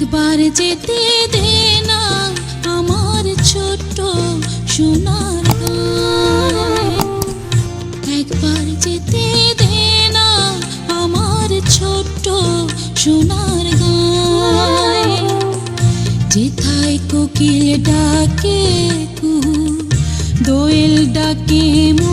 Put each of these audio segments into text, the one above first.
যেতে দে না আমার ছোট্ট সোনার। একবার যেতে দে না আমার ছোট্ট সোনার যেথায় কোকিল ডাকে কু, দোয়েল ডাকে মোহু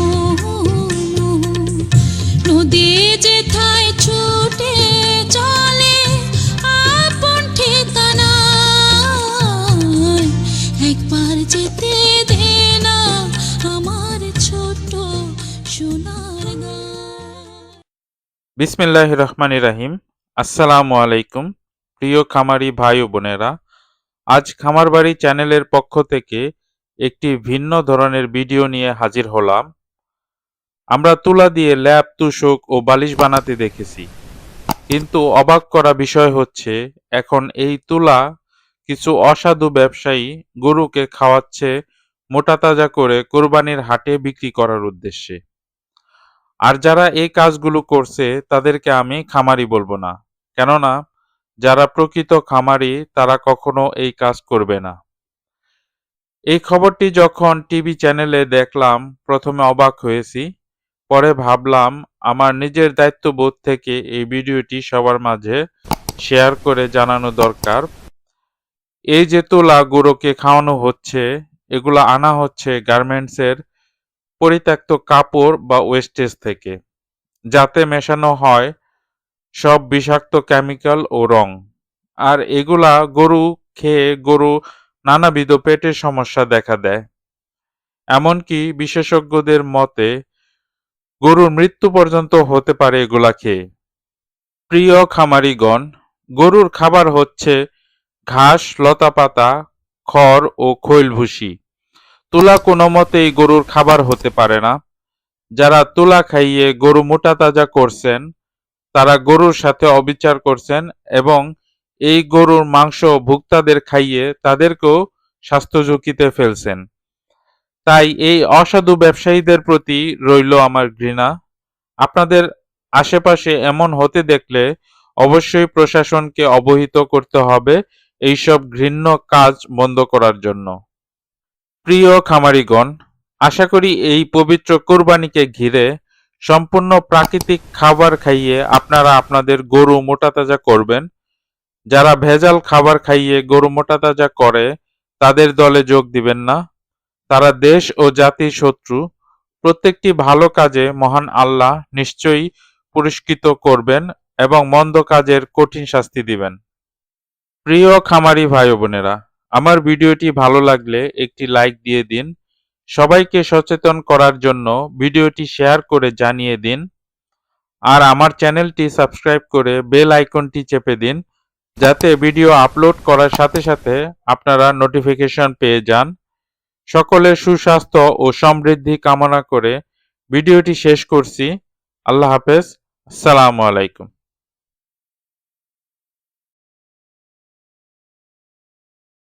একবার যেতে দে না আমার ছোট সোনার বিসমিল্লাহ রহমান রাহিম। আসসালামু আলাইকুম, প্রিয় খামারি ভাই বোনেরা। আজ খামারবাড়ি চ্যানেলের পক্ষ থেকে একটি ভিন্ন ধরনের ভিডিও নিয়ে হাজির হলাম। আমরা তুলা দিয়ে ল্যাব, তুষক ও বালিশ বানাতে দেখেছি। কিন্তু অবাক করা বিষয় হচ্ছে, এখন এই তুলা কিছু অসাধু ব্যবসায়ী গরুকে খাওয়াচ্ছে মোটা তাজা করে কোরবানির হাটে বিক্রি করার উদ্দেশ্যে। আর যারা এই কাজগুলো করছে, তাদেরকে আমি খামারি বলব না। কেননা, যারা প্রকৃত খামারি, তারা কখনো এই কাজ করবে না। এই খবরটি যখন টিভি চ্যানেলে দেখলাম, প্রথমে অবাক হয়েছি। পরে ভাবলাম, আমার নিজের দায়িত্ববোধ থেকে এই ভিডিওটি সবার মাঝে শেয়ার করে জানানো দরকার। এই যে তোলা গরুকে খাওয়ানো হচ্ছে, এগুলো আনা হচ্ছে গার্মেন্টসের পরিত্যক্ত কাপড় বা ওয়েস্টেজ থেকে, যাতে মেশানো হয় সব বিষাক্ত কেমিক্যাল ও রং। আর এগুলা গরু খেয়ে গরু নানাবিধ পেটের সমস্যা দেখা দেয়। এমনকি বিশেষজ্ঞদের মতে, গরুর মৃত্যু পর্যন্ত হতে পারে এগুলা খেয়ে। প্রিয় খামারিগণ, গরুর খাবার হচ্ছে ঘাস, লতাপাতা, খড় ও খৈল ভুসি তুলা কোনো মতেই গরুর খাবার হতে পারে না। যারা তুলা খাইয়ে গরু মোটা তাজা করছেন, তারা গরুর সাথে অবিচার করছেন এবং এই গরুর মাংস ভুক্তাদের খাইয়ে তাদেরকেও স্বাস্থ্য ঝুঁকিতে ফেলছেন। তাই এই অসাধু ব্যবসায়ীদের প্রতি রইল আমার ঘৃণা। আপনাদের আশেপাশে এমন হতে দেখলে অবশ্যই প্রশাসনকে অবহিত করতে হবে এইসব ঘৃণ্য কাজ বন্ধ করার জন্য। প্রিয় খামারিগণ, আশা করি এই পবিত্র কোরবানিকে ঘিরে সম্পূর্ণ প্রাকৃতিক খাবার খাইয়ে আপনারা আপনাদের গরু মোটাতাজা করবেন। যারা ভেজাল খাবার খাইয়ে গরু মোটাতাজা করে, তাদের দলে যোগ দিবেন না। তারা দেশ ও জাতির শত্রু। প্রত্যেকটি ভালো কাজে মহান আল্লাহ নিশ্চয়ই পুরস্কৃত করবেন এবং মন্দ কাজের কঠিন শাস্তি দিবেন। প্রিয় খামারি ভাই বোনেরা, আমার ভিডিওটি ভালো লাগলে একটি লাইক দিয়ে দিন। সবাইকে সচেতন করার জন্য ভিডিওটি শেয়ার করে জানিয়ে দিন। আর আমার চ্যানেলটি সাবস্ক্রাইব করে বেল আইকনটি চেপে দিন, যাতে ভিডিও আপলোড করার সাথে সাথে আপনারা নোটিফিকেশন পেয়ে যান। সকলের সুস্বাস্থ্য ও সমৃদ্ধি কামনা করে ভিডিওটি শেষ করছি। আল্লাহ হাফেজ। আসসালামু আলাইকুম।